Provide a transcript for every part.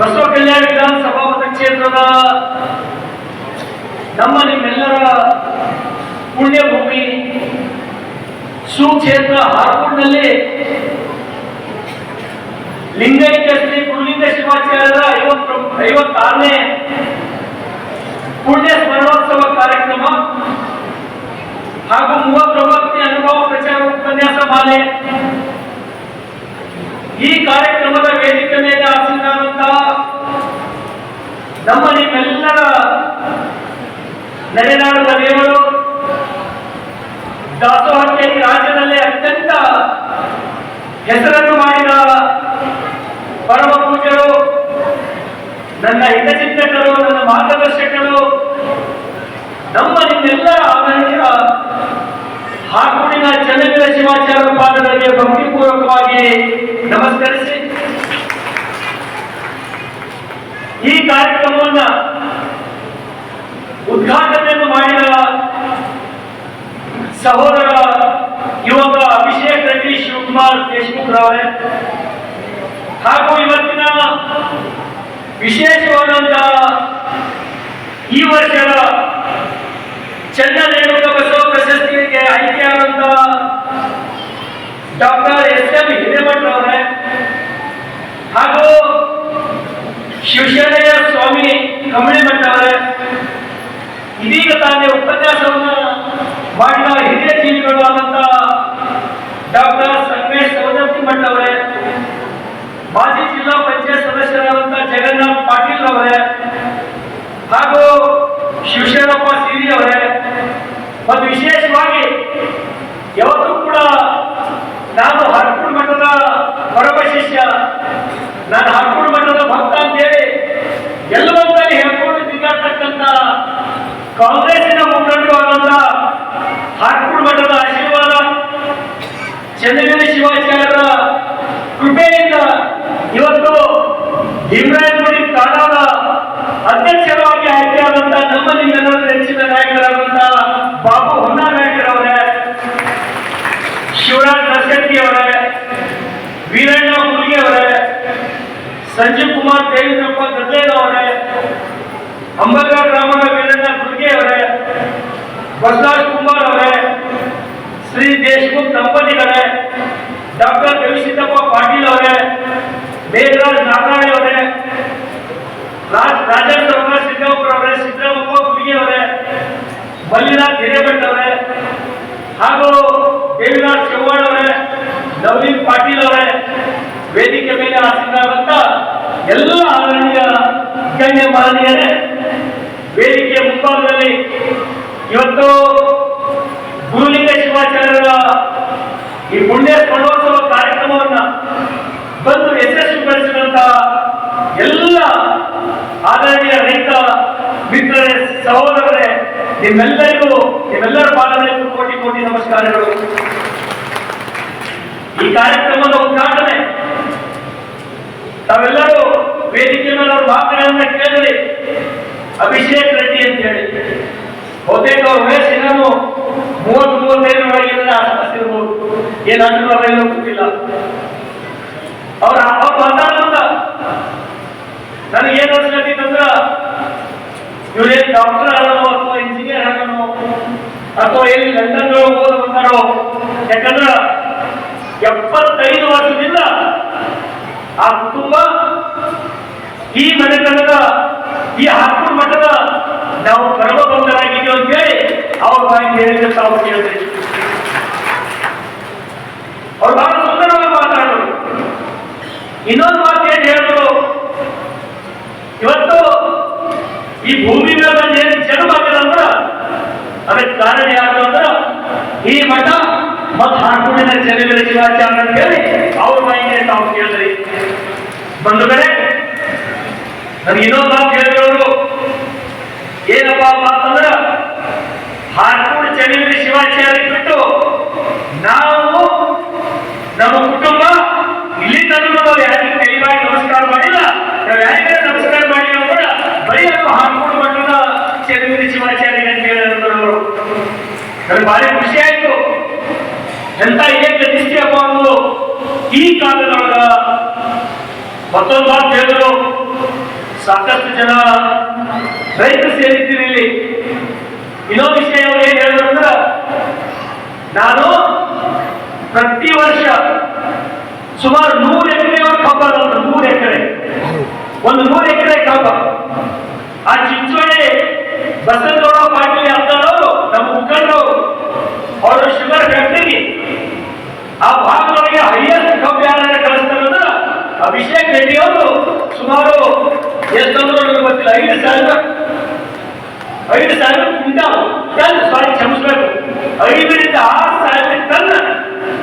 ಬಸವ ಕಲ್ಯಾಣ ವಿಧಾನಸಭಾ ಮತಕ್ಷೇತ್ರದ ನಮ್ಮ ನಿಮ್ಮೆಲ್ಲರ ಪುಣ್ಯಭೂಮಿ ಸುಕ್ಷೇತ್ರ ಹಾರ್ಪುರ್ನಲ್ಲಿ ಲಿಂಗೈಕ್ಯ ಶ್ರೀ ಗುರುಲಿಂಗ ಶಿವಾಚಾರ್ಯರ ಐವತ್ತು ಐವತ್ತಾರನೇ ಪುಣ್ಯ ಸ್ಮರಣೋತ್ಸವ ಕಾರ್ಯಕ್ರಮ ಹಾಗೂ ಮೂವತ್ತೊಂಬತ್ತನೇ ಅನುಭವ ಪ್ರಚಾರ ಉಪನ್ಯಾಸ ಮಾಲೆ. ಈ ಕಾರ್ಯಕ್ರಮದ ವೇದಿಕೆ ಮೇಲೆ ಆಸೀನಾದಂತಹ ನಮ್ಮ ನಿಮ್ಮೆಲ್ಲರ ನಡೆದಾಡುವ ದೇವರು ದಾಸೋಹಕ್ಕೆ ಈ ರಾಜ್ಯದಲ್ಲೇ ಅತ್ಯಂತ ಹೆಸರನ್ನು ಮಾಡಿದ ಪರಮ ಪೂಜರು ನನ್ನ ಹಿತಚಿಂತಕರು, ನನ್ನ ಮಾರ್ಗದರ್ಶಕರು ನಮ್ಮ ನಿಮ್ಮೆಲ್ಲರ ಆದರಣೀಯ ಹಾಕೋಡಿನ ಚನ್ನವೀರ ಶಿವಾಚಾರ್ಯ ಪಾದಗಳಿಗೆ ಭಕ್ತಿಪೂರ್ವಕವಾಗಿ ನಮಸ್ಕರಿಸಿ. ಈ ಕಾರ್ಯಕ್ರಮವನ್ನ ಉದ್ಘಾಟನೆಯನ್ನು ಮಾಡಿದ ಸಹೋದರ ಯುವಕ ಅಭಿಷೇಕ್ ರೆಡ್ಡಿ ಶಿವಕುಮಾರ್ ದೇಶಮುಖ್ ರವರೇ, ಹಾಗೂ ಇವತ್ತಿನ ವಿಶೇಷವಾದಂತಹ ಈ ವರ್ಷದ ಆಯ್ಕೆಯಾದಂತಹ ಡಾಕ್ಟರ್ ಎಸ್ ಎಂ ಹಿರೇಮಠ್ ಅವರೇ ಹಾಗೂ ಶಿವಶರಣಯ್ಯ ಸ್ವಾಮಿ ಕಮಳಿಮಠ ಅವರೇ. ಇದೀಗ ತಾನೇ ಉಪನ್ಯಾಸವನ್ನ ಮಾಡಿದ ಹಿರಿಯ ಜೀವಿಗಳು ಆದಂತ ಡಾಕ್ಟರ್ ಸಂಗಮೇಶ್ ಸವದತ್ತಿ ಮಠ ಅವರೇ, ಮಾಜಿ ಜಿಲ್ಲಾ ಪಂಚಾಯತ್ ಸದಸ್ಯರಾದಂತ ಜಗನ್ನಾಥ್ ಪಾಟೀಲ್ ಅವರೇ, ಹಾಗೂ ಶಿವಶರಣಪ್ಪ ಸಿರಿ ಅವರೇ. ಮತ್ತು ವಿಶೇಷವಾಗಿ ಯಾವತ್ತೂ ಕೂಡ ನಾನು ಹರ್ಪುರ್ ಮಠದ ಪರಮ ಶಿಷ್ಯ ನಾನು ಹರ್ಪುರ್ ಮಠದ ಭಕ್ತ ಅಂತೇಳಿ ಎಲ್ಲವಂತಲ್ಲಿ ಹೇಳ್ಕೊಂಡು ತಿರುಗಾಡ್ತಕ್ಕಂಥ ಕಾಂಗ್ರೆಸ್ನ ಮುಖಂಡರು ಆದಂತ ಹರ್ಪುರ್ ಮಠದ ಆಶೀರ್ವಾದ, ಚಂದ್ರಗಿರಿ ಶಿವಾಚಾರ್ಯರ ಕೃಪೆಯಿಂದ ಇವತ್ತು ಭೀಮರಾಯಗುಡಿ ಸಂಜೀವ್ ಕುಮಾರ್ ದೇವೇಂದ್ರಪ್ಪ ಗದ್ಲೇಗ ಅವರೇ ಅಂಬರ್ಗಾ ಗ್ರಾಮದ ವೀರಣ್ಣ ಗುರ್ಗೆ ಅವರೇ ಬಸವರಾಜ್ ಕುಮಾರ್ ಅವರೇ ಶ್ರೀ ದೇಶಮುಖ್ ದಂಪತಿಗಳೇ ಡಾಕ್ಟರ್ ದೇವಸಿದ್ದಪ್ಪ ಪಾಟೀಲ್ ಅವರೇ ಮೇಘರಾಜ್ ನಾರಾಯಣ ಅವರೇ ರಾಜ್ ರಾಜೇಂದ್ರ ಅವರೇ ಸಿದ್ದಾಪುರ ಅವರೇ ಸಿದ್ದರಾಮಪ್ಪ ಗುಡಿಗೆ ಅವರೇ ಮಲ್ಲಿನಾಥ್ ಹಿರೇಮಠ್ ಅವರೇ ಹಾಗೂ ದೇವಿನಾಥ್ ಚವ್ಹಾಣ್ ಅವರೇ ನವೀನ್ ಪಾಟೀಲ್ ಅವರೇ ವೇದಿಕೆ ಮೇಲೆ ಆಸೀನರಾದಂತ ಎಲ್ಲ ಆರಣ್ಯ ಗಣ್ಯ ಮಾನ್ಯರೇ ವೇದಿಕೆಯ ಮುಂಭಾಗದಲ್ಲಿ ಇವತ್ತು ಗುರುಲಿಂಗ ಶಿವಾಚಾರ್ಯರ ಈ ಪುಣ್ಯ ಸ್ಮರಣೋತ್ಸವ ಕಾರ್ಯಕ್ರಮವನ್ನ ಬಂದು ಯಶಸ್ವಿಗೊಳಿಸಿದಂತ ಎಲ್ಲ ಆದರಣೀಯ ರೈತ ಮಿತ್ರರೇ, ಸಹೋದರರೇ, ನಿಮ್ಮೆಲ್ಲರಿಗೂ, ನಿಮ್ಮೆಲ್ಲರ ಪಾಲನೆಗೂ ಕೋಟಿ ಕೋಟಿ ನಮಸ್ಕಾರಗಳು. ಈ ಕಾರ್ಯಕ್ರಮದ ಉದ್ಘಾಟನೆ ತಾವೆಲ್ಲರೂ ವೇದಿಕೆ ಮೇಲೆ ಅವ್ರ ಭಾವನೆಗಳನ್ನ ಕೇಳಿದ್ರಿ ಅಭಿಷೇಕ್ ರೆಡ್ಡಿ ಅಂತ ಹೇಳಿ. ಬಹುತೇಕ ಅವ್ರ ವಯಸ್ಸು ಇನ್ನೂ ಮೂವತ್ತು ಮೂವತ್ತೈದು ಒಳಗಿನ ಆಸ್ಪತ್ರೆ ಇರ್ಬೋದು. ಅನುಭವ ಅವೆಲ್ಲ ಗೊತ್ತಿಲ್ಲ. ಅವ್ರ ಅವ್ರು ಏನು ನನಗೇನು ಅನ್ಸ್ಕೊಂಡಿತ್ತಂದ್ರ ಇವ್ರೇನ್ ಡಾಕ್ಟರ್ ಆಗೋ ಅಥವಾ ಇಂಜಿನಿಯರ್ ಆಗೋನು ಅಥವಾ ಎಲ್ಲಿ ಲಂಡನ್ ಓದ್ ಬಂದಾರೋ ಯಾಕಂದ್ರ ಎಪ್ಪತ್ತೈದು ವರ್ಷದಿಂದ ಆ ಕುಟುಂಬ, ಈ ಮನೆತನದ, ಈ ಹಾಕೂರು ಮಠದ ನಾವು ಕರ್ಮಭಕ್ತರಾಗಿದ್ದೀವಿ ಅಂತ ಹೇಳಿ ಅವ್ರ ಬಾಯಿ ಹೇಳಿದ್ರೆ ತಾವು ಕೇಳಿದ್ರಿ ಅವ್ರು ಬಹಳ ಸುಂದರವಾಗಿ ಮಾತಾಡಿದ್ರು. ಇನ್ನೊಂದು ಮಾತು ಏನು ಹೇಳಿದ್ರು? ಇವತ್ತು ಈ ಭೂಮಿ ಮೇಲೆ ಏನು ಜನ್ಮ ಆಗ್ಯದಂದ್ರ ಅದಕ್ಕೆ ಕಾರಣ ಯಾರು ಅಂದ್ರ ಈ ಮಠ ಮತ್ತು ಹಾಕೂರಿನ ಜನಗಳ ಶಿವಾಚಾರ ಅಂತ ಹೇಳಿ ಅವ್ರ ಬಾಯಿಗೆ ತಾವು ಕೇಳಿದ್ರಿ ಬಂಧುಗಳೇ ನಮ್ಗೆ ಇನ್ನೊಂದು ಮಾತು ಹೇಳಿದ್ರು ಏನಪ್ಪ ಅಂತಂದ್ರ ಹಾರ್ಕೂಡ್ ಚಳಿವಿರಿ ಶಿವಾಚಾರ್ಯ ಬಿಟ್ಟು ನಾವು ನಮ್ಮ ಕುಟುಂಬ ಇಲ್ಲಿ ತನಕ ನಾವು ಯಾರಿಗೂ ಕೈವಾಗಿ ನಮಸ್ಕಾರ ಮಾಡಿಲ್ಲ. ನಾವು ಯಾರಿಗಾರ ನಮಸ್ಕಾರ ಮಾಡಿ ಕೂಡ ಬರೀ ಅದು ಹಾರ್ಕೂಡ್ ಮಠದ ಚಳಿವಿರಿ ಶಿವಾಚಾರ್ಯ ಅಂತ ಹೇಳಿದ್ರು ನನಗೆ ಭಾರಿ ಖುಷಿ ಆಯ್ತು. ಎಂತ ಏಕ ನಿಶ್ಚಯಪ್ಪ ಅನ್ನೋದು ಈ ಕಾಲದೊಳಗ ಮತ್ತೊಂದು ಮಾತು ಹೇಳಿದ್ರು. ಸಾಕಷ್ಟು ಜನ ರೈತ ಸೇರಿದ್ದೀರಿ ಇನ್ನೊಂದು ವಿಷಯ ಅವ್ರು ಏನ್ ಹೇಳಿದ್ರು ಅಂದ್ರ, ನಾನು ಪ್ರತಿ ವರ್ಷ ಸುಮಾರು ನೂರು ಎಕರೆ ಕಬ್ಬ ನೂರು ಎಕರೆ. ಒಂದು ನೂರು ಎಕರೆ ಕಬ್ಬ ಆ ಚಿಂಚೋಳಿ ಬಸವಗೌಡ ಪಾಟೀಲ್ ಅಂತವರು ನಮ್ಮ ಮುಖಂಡರು, ಅವರು ಶುಗರ್ ಫ್ಯಾಕ್ಟರಿ ಆ ಭಾಗದೊಳಗೆ ಹೈಯೆಸ್ಟ್ ಕಬ್ಬು ಯಾರು ಕಳಿಸ್ತಾರೆ ಅಂದ್ರೆ ಅಭಿಷೇಕ್ ರೆಡ್ಡಿ ಅವರು ಸುಮಾರು ನನಗೆ ಗೊತ್ತಿಲ್ಲ ಐದು ಸಾವಿರ ಐದು ಸಾವಿರ ಕ್ವಿಂಟಾಲ್ ಟನ್ ಸಾರಿ ಕ್ಷಮಿಸಬೇಕು. ಐದರಿಂದ ಆರು ಸಾವಿರ ಟನ್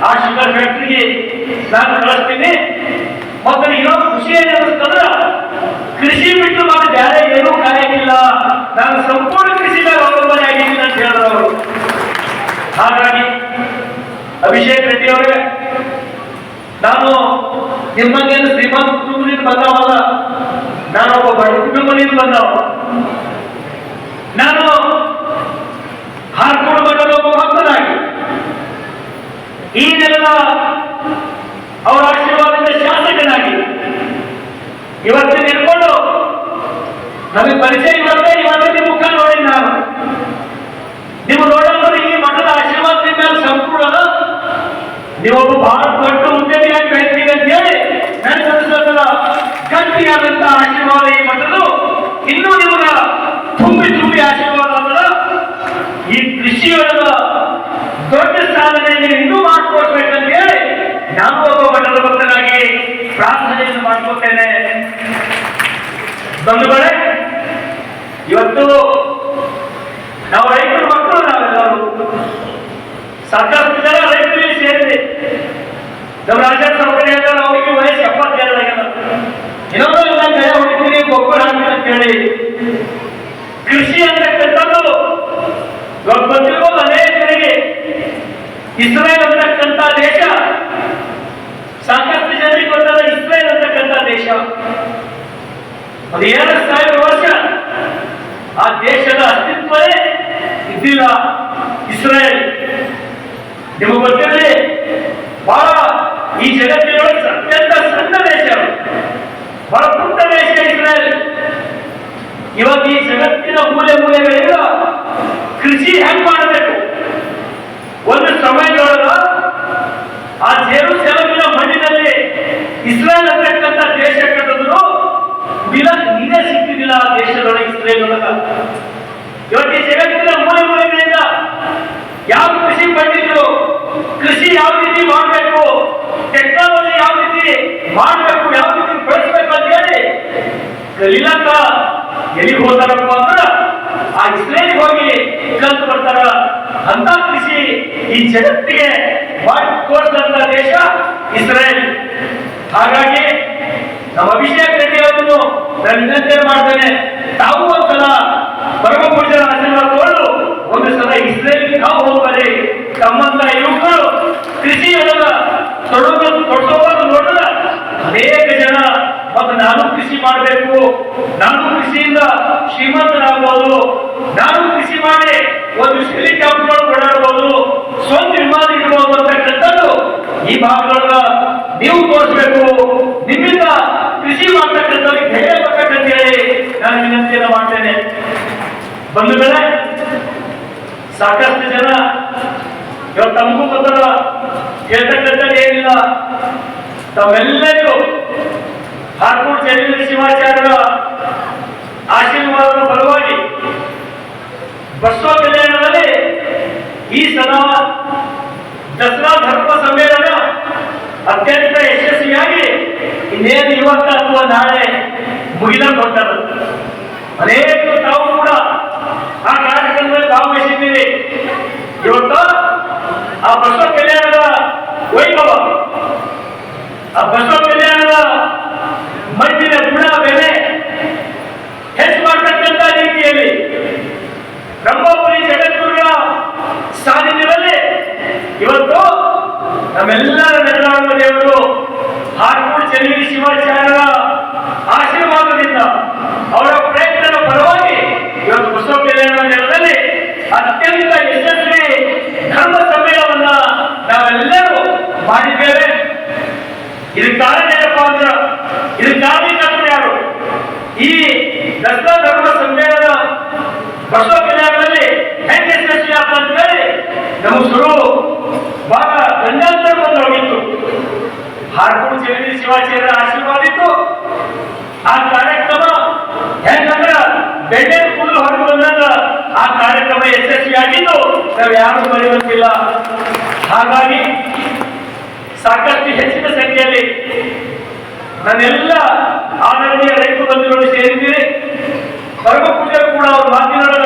ಆ ಶುಗರ್ ಫ್ಯಾಕ್ಟ್ರಿಗೆ ನಾನು ಕಳಿಸ್ತೀನಿ. ಮತ್ತು ಇನ್ನೊಂದು ಖುಷಿ ಏನಂತಂದ್ರೆ ಕೃಷಿ ಬಿಟ್ಟು ಮಾಡಿ ಬೇರೆ ಏನೂ ಕಾಯಕಿಲ್ಲ ನಾನು ಸಂಪೂರ್ಣ ಕೃಷಿ ಮೇಲೆ ಅವಲಂಬನೆ ಆಗಿದ್ದೀನಿ ಅಂತ ಹೇಳಿದ್ರು ಅವರು. ಹಾಗಾಗಿ ಅಭಿಷೇಕ್ ರೆಡ್ಡಿ ಅವರೇ ನಾನು ನಿಮ್ಮಂಗೇನು ಶ್ರೀಮಂತ ಕುಟುಂಬದಿಂದ ಬಂದವಲ್ಲ. ನಾನು ಒಬ್ಬ ಬಡ ಕುಟುಂಬದಿಂದ ಬಂದವ ನಾನು ಹಾರ್ಕೊಂಡು ಬರಲು ಒಬ್ಬ ಭಕ್ತನಾಗಿ. ಈ ನೆಲದ ಅವರ ಆಶೀರ್ವಾದದಿಂದ ಶಾಸಕನಾಗಿ. ಇವತ್ತು ನಿಲ್ಕೊಂಡು ನಮಗೆ ಪರಿಚಯ ಇವತ್ತೇ ಇವತ್ತೇ ನಿಮ್ಮ ಮುಖ ನೋಡಿ ನಾನು. ನೀವು ನೋಡೋದ್ರೆ ಈ ಮಠದ ಆಶೀರ್ವಾದ ಮೇಲೆ ಸಂಪೂರ್ಣ ನೀವೊಬ್ಬ ಬಹಳ ದೊಡ್ಡ ಉದ್ಯಮಿಯಾಗಿ ಬೆಳಿತೀವಿ ಅಂತ ಹೇಳಿ ನನ್ನ ಗಟ್ಟಿಯಾದಂತಹ ಆಶೀರ್ವಾದ ಈ ಮಠದ್ದು. ಇನ್ನೂ ನಿಮಗ ತುಂಬಿ ತುಂಬಿ ಆಶೀರ್ವಾದ ಅಂದ್ರೆ ಈ ಕೃಷಿಯೊಳಗ ದೊಡ್ಡ ಸಾಧನೆ ಇನ್ನೂ ಮಾಡ್ಕೊಡ್ಬೇಕಂತ ಹೇಳಿ ನಾನು ಒಬ್ಬ ಮಠದ ಭಕ್ತನಾಗಿ ಪ್ರಾರ್ಥನೆಯನ್ನು ಮಾಡ್ಕೊತೇನೆ. ಬಂಧುಗಳೇ, ಇವತ್ತು ನಾವು ರೈತರ ಮಕ್ಕಳು ನಾವೆಲ್ಲರೂ. ಸಾಕಷ್ಟು ಜನ ರೈತರಿಗೆ ಸೇರಿದೆ. ನಮ್ಮ ರಾಜ್ಯ ಸೌಕರ್ಯ ಹೇಳ್ತಾರೆ ಅವರಿಗೆ ವಯಸ್ಸು ಎಪ್ಪತ್ತೇಳು ಆಗ್ಯದ ಇನ್ನೊಂದು ನಾನು ಬೆಳೆ ಹೊಡಿತೀನಿ ಗೊಬ್ಬರ ಹಾಕ್ತೀನಿ ಅಂತ ಹೇಳಿ ಕೃಷಿ ಅಂತಕ್ಕಂಥದ್ದು ಗೊತ್ತಿರ್ಬೋದು ಅನೇಕರಿಗೆ ಇಸ್ರೇಲ್ ಅಂತಕ್ಕಂಥ ದೇಶ. ಸಾಕಷ್ಟು ಜನರಿಗೆ ಗೊತ್ತಾದ ಇಸ್ರೇಲ್ ಅಂತಕ್ಕಂಥ ದೇಶ. ಅದು ಎರಡು ಸಾವಿರ ವರ್ಷ ಆ ದೇಶದ ಅಸ್ತಿತ್ವವೇ ಇದ್ದಿಲ್ಲ ಇಸ್ರೇಲ್. ನಿಮಗೆ ಗೊತ್ತಿರಲಿ, ಬಹಳ ಈ ಜಗತ್ತಿನೊಳಗೆ ಅತ್ಯಂತ ಸಣ್ಣ ದೇಶ ಬಹಳ ಇವತ್ತು ಈ ಜಗತ್ತಿನ ಮೂಲೆ ಮೂಲೆಗಳಿಂದ ಕೃಷಿ ಹೆಂಗ್ ಮಾಡಬೇಕು? ಒಂದು ಸಮಯದೊಳಗ ಆ ಜೇರು ಜೆರುಸೆಲಮಿನ ಮಣ್ಣಿನಲ್ಲಿ ಇಸ್ರೇಲ್ ಅಂತಕ್ಕಂಥ ದೇಶ ಕಟ್ಟಿದ್ರು ಬಿಲ ನೀರೇ ಸಿಕ್ಕಿದಿಲ್ಲ ಆ ದೇಶದೊಳಗೆ ಇಸ್ರೇಲ್ ಒಳಗ. ಇವತ್ತು ಈ ಜಗತ್ತಿನ ಮೂಲೆ ಮೂಲೆಗಳಿಂದ ಯಾವ ಕೃಷಿ ಪಂಡಿತರು ಕೃಷಿ ಯಾವ ರೀತಿ ಮಾಡಬೇಕು ಟೆಕ್ನಾಲಜಿ ಯಾವ ರೀತಿ ಮಾಡಬೇಕು, ಯಾವ ರೀತಿ ಬಳಸಬೇಕು ಅಂತ ಹೇಳಿ ಕಲಿಲಕ್ಕ ಎಲ್ಲಿಗೆ ಹೋಗ್ತಾರಪ್ಪ ಅಂದ್ರೆ ಆ ಇಸ್ರೇಲ್ ಹೋಗಿ ಕಲ್ತು ಬರ್ತಾರ. ಅಂತ ಕೃಷಿ ಈ ಜಗತ್ತಿಗೆ ಮಾಡಿ ತೋರಿಸಿದಂತ ದೇಶ ಇಸ್ರೇಲ್. ಹಾಗಾಗಿ ನಮ್ಮ ಅಭಿಷೇಕ್ ರೆಡ್ಡಿ ಅವರನ್ನು ನಾನು ವಿನಂತಿ ಮಾಡ್ತೇನೆ. ತಾವು ಒಂದ್ಸಲ ಪರಮ ಪೂಜ್ಯರ ಆಶೀರ್ವಾದ ತಗೊಂಡು ಒಂದು ಸಲ ಇಸ್ರೇಲ್ಗೆ ನಾವು ಹೋಗ್ಬರಿ ತಮ್ಮಂತ ಯುವಕರು ಕೃಷಿಯೊಳಗ ತೊಡಗೋದು ತೊಡಸೋದು ನೋಡಿದ್ರೆ ಅನೇಕ ಜನ ಮತ್ತು ನಾನು ಕೃಷಿ ಮಾಡಬೇಕು. ನಾನು ಕೃಷಿಯಿಂದ ಶ್ರೀಮಂತರಾಗಬಹುದು ನಾನು ಕೃಷಿ ಮಾಡಿ ಒಂದು ಹೆಲಿಕಾಪ್ಟರ್ ಓಡಾಡಬಹುದು ಸ್ವಂತ ವಿಮಾನ ಇಡಬಹುದು ಅಂತಕ್ಕಂಥದ್ದು ಈ ಭಾಗಗಳನ್ನ ನೀವು ತೋರಿಸಬೇಕು. ನಿಮ್ಮಿಂದ ಕೃಷಿ ಮಾಡ್ತಕ್ಕಂಥವ್ರಿಗೆ ಧೈರ್ಯ ಬರ್ತಕ್ಕಂತ ಹೇಳಿ ನಾನು ವಿನಂತಿಯನ್ನ ಮಾಡ್ತೇನೆ. ಬಂದ ಮೇಲೆ ಸಾಕಷ್ಟು ಜನ ಇವತ್ತು ತಮಗೂ ಗೊತ್ತಲ್ಲ, ಹೇಳ್ತಕ್ಕಂಥದ್ದು ಏನಿಲ್ಲ. ತಾವೆಲ್ಲರಿಗೂ ಹಾರ್ಕೋಡ್ ಚಂದ್ರ ಶಿವಾಚಾರ್ಯರ ಆಶೀರ್ವಾದದ ಫಲವಾಗಿ ಬಸವ ಕಲ್ಯಾಣದಲ್ಲಿ ಈ ಸಲ ದಸರಾ ಧರ್ಮ ಸಮ್ಮೇಳನ ಅತ್ಯಂತ ಯಶಸ್ವಿಯಾಗಿ ಇನ್ನೇನು ಇವತ್ತು ಅಥವಾ ನಾಳೆ ಮುಗಿಲಕ್ಕೆ ಅನೇಕ ತಾವು ಕೂಡ ಆ ಕಾರ್ಯಕ್ರಮದಲ್ಲಿ ಭಾಗವಹಿಸಿದ್ದೀರಿ. ಇವತ್ತು ಆ ಬಸವ ಕಲ್ಯಾಣದ ವೈಭವ ಆ ಬಸವ ಕಲ್ಯಾಣದ ಮಣ್ಣಿನ ಗುಣ ಬೆಲೆ ಹೆಚ್ಚು ಮಾಡತಕ್ಕಂತ ರೀತಿಯಲ್ಲಿ ಬ್ರಹ್ಮಪುರಿ ಜಗದ್ಗುರುಗಳ ಸಾನ್ನಿಧ್ಯದಲ್ಲಿ ಇವತ್ತು ನಮ್ಮೆಲ್ಲರ ನೆರಳಾಡುವ ದೇವರು ಹಾರ್ಕೋಡ್ ಚೆನ್ನಗಿ ಶಿವಾಚಾರ್ಯರ ಆಶೀರ್ವಾದದಿಂದ ಅವರ ಪ್ರಯತ್ನದ ಫಲವಾಗಿ ಇವತ್ತು ಬಸವ ಕಲ್ಯಾಣ ನೆಲದಲ್ಲಿ ಅತ್ಯಂತ ಯಶಸ್ವಿ ಧರ್ಮ ಸಮ್ಮೇಳನವನ್ನ ನಾವೆಲ್ಲರೂ ಮಾಡಿದ್ದೇವೆ. ಇದಕ್ಕೆ ಕಾರಣ ಏನಪ್ಪಾ ಅಂದ್ರೆ ಇದಕ್ಕೆ ಕಾರಣಕರ್ತರು ಯಾರು? ಈ ದಸರಾ ಧರ್ಮ ಸಮ್ಮೇಳನ ಬಸವ ಕಲ್ಯಾಣದಲ್ಲಿ ಹೆಂಗೆ ಯಶಸ್ವಿ ಆತ ಅಂತ ಹೇಳಿ ನಮ್ಮ ಶುರು ಬಹಳ ಗಂಡಾಂತರ ಬಂದು ಹೋಗಿತ್ತು ಹಾರ್ಕೊಂಡು ಜಗದೀಶ ಶಿವಾಚಾರ್ಯರ ಆಶೀರ್ವಾದ ಇತ್ತು. ಆ ಕಾರ್ಯಕ್ರಮ ಹೆಂಗಂದ್ರ ಬೆಣ್ಣೆ ಕೂದಲು ಹೊರಗೆ ಬಂದಾಗ ಆ ಕಾರ್ಯಕ್ರಮ ಯಶಸ್ವಿಯಾಗಿದ್ದು, ನಾವು ಯಾರು ಮರೆಯುವಂತಿಲ್ಲ. ಹಾಗಾಗಿ ಸಾಕಷ್ಟು ಹೆಚ್ಚಿನ ಸಂಖ್ಯೆಯಲ್ಲಿ ನನ್ನೆಲ್ಲ ಆದರಣೀಯ ರೈತ ಬಂಧುಗಳು ಸೇರಿದ್ದೀರಿ. ಸರ್ವ ಪೂಜೆ ಕೂಡ ಅವರು ಮಾತಿನೊಳಗ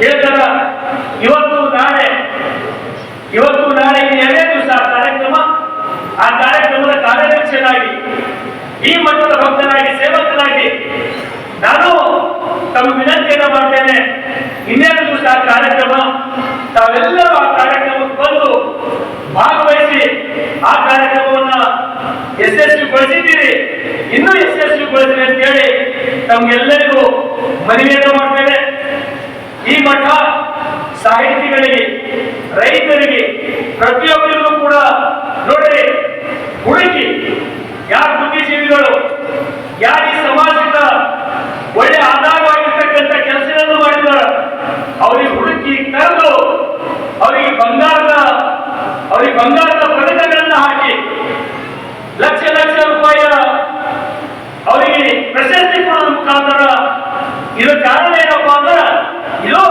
ಹೇಳ್ತಾರ ಇವತ್ತು ನಾಳೆ ಇವತ್ತು ನಾಳೆ ಎರಡೇ ದಿವಸ ಕಾರ್ಯಕ್ರಮ, ಆ ಕಾರ್ಯಕ್ರಮದ ಕಾರ್ಯಾಧ್ಯಕ್ಷನಾಗಿ ಈ ಮಠದ ಭಕ್ತನಾಗಿ, ಸೇವಕನಾಗಿ ನಾನು ತಮ್ಮ ವಿನಂತಿಯನ್ನು ಮಾಡ್ತೇನೆ. ಇನ್ನೆರಡು ದಿವಸ ಕಾರ್ಯಕ್ರಮ, ತಾವೆಲ್ಲರೂ ಆ ಕಾರ್ಯಕ್ರಮಕ್ಕೆ ಬಂದು ಭಾಗವಹಿಸಿ ಆ ಕಾರ್ಯಕ್ರಮವನ್ನ ಯಶಸ್ವಿಗೊಳಿಸಿದ್ದೀರಿ. ಇನ್ನೂ ಯಶಸ್ವಿಗೊಳಿಸಿರಿ ಅಂತ ಹೇಳಿ ತಮ್ಗೆಲ್ಲರಿಗೂ ಮನವಿಯನ್ನು ಮಾಡ್ತೇವೆ ಈ ಮಠ ಸಾಹಿತಿಗಳಿಗೆ, ರೈತರಿಗೆ, ಪ್ರತಿಯೊಬ್ಬರಿಗೂ ಕೂಡ ನೋಡಿ ಹುಡುಕಿ, ಯಾರು ಬುದ್ಧಿಜೀವಿಗಳು ಮುಖಾಂತರ. ಇದು ಕಾರಣ ಏನಪ್ಪಾ ಅಂದ್ರೆ, ಇದು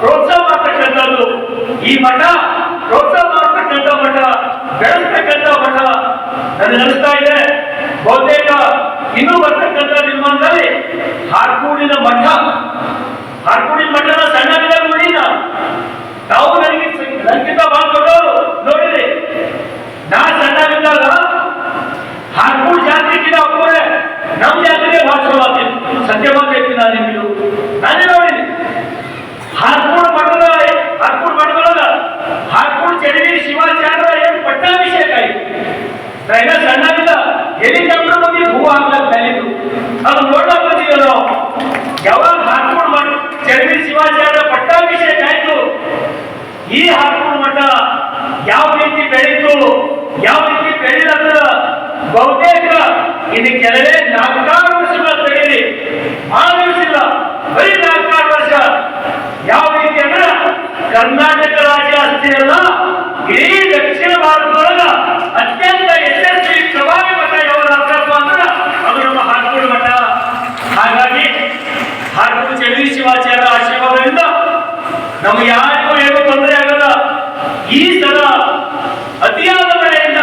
ಪ್ರೋತ್ಸಾಹ ಮಾಡ್ತಕ್ಕಂಥದ್ದು. ಈ ಮಠ ಪ್ರೋತ್ಸಾಹ ಮಾಡ್ತಕ್ಕಂಥ ಮಠ, ಬೆಳೆಸ್ತಕ್ಕಂಥ ಮಠ. ನನಗೆ ಅನಿಸ್ತಾ ಇದೆ, ಬಹುತೇಕ ಇನ್ನೂ ಬರ್ತಕ್ಕಂಥ ನಿರ್ಮಾಣದಲ್ಲಿ ಹಾರ್ಕೂಡಿನ ಮಠ, ಹಾರ್ಕೂಡಿನ ಮಠನ ಸಣ್ಣದಿಲ್ಲ ನೋಡಿ ನಾವು ನಾವು ನನಗೆ ನನಗಿಂತ ಬಹಳ ದೊಡ್ಡವರು ನೋಡಿರಿ ನಾ ಸಣ್ಣವಿದ್ದಾಗ ಹಾರ್ಕೂಡ್ ಜಾತ್ರೆಗಿಂತ ಒಬ್ಬರೇ ನಮ್ಮ ಜಾತ್ರೆಗೆ ಭಾಳ ಚಲೋ ಆಗ್ತಿತ್ತು ಸತ್ಯ ಮಾತೈತಿ ನಾನು ನಿಮ್ಗೆ ನಾನೇ ನೋಡಿದ್ದೀನಿ ಹಾರ್ಕೂಡ್ ಮಠದ ಹಾರ್ಕೂಡ್ ಮಠದೊಳಗ ಚಡಗಿ ಶಿವಾಚಾರ್ಯ ಏನು ಪಟ್ಟಾಭಿಷೇಕ ಆಯ್ತು ಟ್ರೈನ ಸಣ್ಣವಿಲ್ಲ ಹೆಲಿಕಾಪ್ಟರ್ ಬಂದಿ ಹೂ ಹಾಕ್ಲಕ್ ಮೇಲಿದ್ದು ಅದು ನೋಡ್ಲಕ್ ಬಂದಿದ್ದೆ ನಾವು. ಯಾವಾಗ ಹಾರ್ಕೂಡ್ ಮಠ ಚಡಗಿ ಶಿವಾಚಾರ್ಯ ಪಟ್ಟಾಭಿಷೇಕ ಆಯ್ತು. ಈ ಹಾರ್ಕೂಡ್ ಮಠ ಯಾವ ರೀತಿ ಬೆಳೀತು, ಯಾವ ರೀತಿ ಬೆಳೀಲಂದ್ರ ಬಹುತೇಕ ಇದು ಕೆಲವೇ ನಾಲ್ಕಾರು ವರ್ಷಗಳ ತಡೀರಿ ಇಲ್ಲ, ಬರೀ ನಾಲ್ಕಾರು ವರ್ಷ. ಯಾವ ರೀತಿ ಅಂದ್ರೆ ಕರ್ನಾಟಕ ರಾಜ್ಯ ಅಷ್ಟೇ ಅಲ್ಲ. ಇಡೀ ದಕ್ಷಿಣ ಭಾರತದೊಳಗ ಅತ್ಯಂತ ಯಶಸ್ವಿ ಪ್ರಭಾವಿ ಮಠ ಯಾವ್ದಾದ್ರಪ್ಪ ಅಂದ್ರೆ ಅದು ನಮ್ಮ ಹಾರ್ಕೂಡ್ ಮಠ. ಹಾಗಾಗಿ ಹಾರ್ಕೂಡ್ ಚಳಿ ಶಿವಾಚಾರ್ಯ ಆಶೀರ್ವಾದದಿಂದ ನಮ್ಗೆ ಯಾರಿಗೂ ಏನೂ ತೊಂದರೆ ಆಗಲ್ಲ. ಈ ಸಲ ಅತಿಯಾದ ಮಳೆಯಿಂದ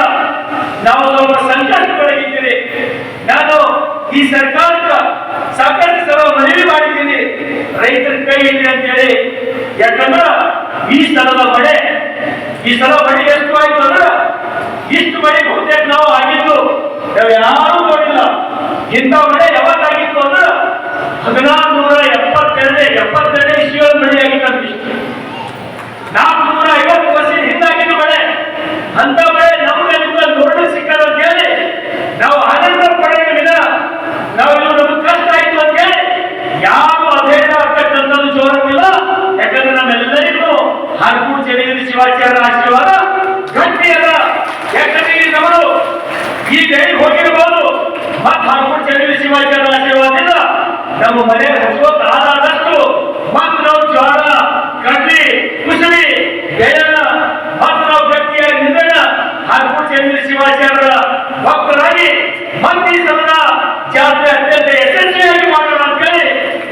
ನಾವು ಸ್ವಲ್ಪ ಸಂಕಷ್ಟದೊಳಗಿದ್ದೀರಿ ನಾನು ಈ ಸರ್ಕಾರಕ್ಕೆ ಸಾಕಷ್ಟು ಸಲ ಮನವಿ ಮಾಡಿದ್ದೀನಿ. ರೈತರ ಕೈ ಇದೆ ಅಂತ ಹೇಳಿ ಯಾಕಂದ್ರ ಈ ಸಲದ ಮಳೆ ಈ ಸಲ ಮಳೆ ಎಷ್ಟು ಆಯ್ತು ಅಂದ್ರೆ ಇಷ್ಟು ಮಳೆ ಬಹುತೇಕ ನಾವು ಆಗಿದ್ದು ಯಾರು ನೋಡಿಲ್ಲ. ಇಂಥ ಮಳೆ ಯಾವಾಗ ಆಗಿತ್ತು ಅಂದ್ರೆ ಹದಿನಾರು ನೂರ ಎಪ್ಪತ್ತೆರಡು ಎಪ್ಪತ್ತೆರಡು ಇಸ್ವಿಯ ಮಳೆ ಆಗಿತ್ತು ನಾಲ್ಕು ನೂರ ಐವತ್ತು ವರ್ಷ ಹಿಂದಾಗಿನ ಮಳೆ. ಅಂತ ಮಳೆ ನಮ್ಗೆ ನಿಮ್ಗೆ ನೋಡಲು ಸಿಕ್ಕಲ್ಲ ಅಂತ ಹೇಳಿ ನಾವು ಆನಂದ ಪಡೆದ ವಿನ ನಾವು ಇದು ನಮ್ಗೆ ಕಷ್ಟ ಆಯ್ತು ಅಂತ ಹೇಳಿ ಯಾವ ಅಧೇಯ ಆಗ್ತಕ್ಕಂಥದ್ದು ಜೋರಕ್ಕಿಲ್ಲ ಯಾಕಂದ್ರೆ ನಮ್ಮೆಲ್ಲರಿಗೂ ಹರ್ಕೂಡ್ ಚಳಿಗಿರಿ ಶಿವಾಚಾರ್ಯ ಆಶೀರ್ವಾದ ಗಟ್ಟಿ ಅದ ಯಾಕಂದ್ರೆ ಇಲ್ಲಿ ನಮ್ಮದು ಈ ಗೈ ಹೋಗಿರ್ಬೋದು ಮತ್ತೆ ಹರ್ಕೂಡ್ ಚಳಿಗಿರಿ ಶಿವಾಚಾರ್ಯ ಆಶೀರ್ವಾದದಿಂದ ನಮ್ಮ ಮನೆ ಹಸುವ ಕಾಲಾದಷ್ಟು ಮತ್ತೆ ನಾವು ಜ್ವಾಳ ಕಡ್ಲಿ ಕುಸುಬಿ ಬೆಳೆನ ಮತ್ತು ನಾವು ಗಟ್ಟಿಯಾಗಿ ನಿಂದಣ ಹರ್ಕೂಡ್ ಚಂದ್ರ ಶಿವಾಚಾರ್ಯರ ಭಕ್ತರಾಗಿ ಮತ್ತೆ ಈ ಸಲದ ಜಾತ್ರೆ ಅತ್ಯಂತ ಯಶಸ್ವಿಯಾಗಿ ಮಾಡೋಣ ಅಂತ ಹೇಳಿ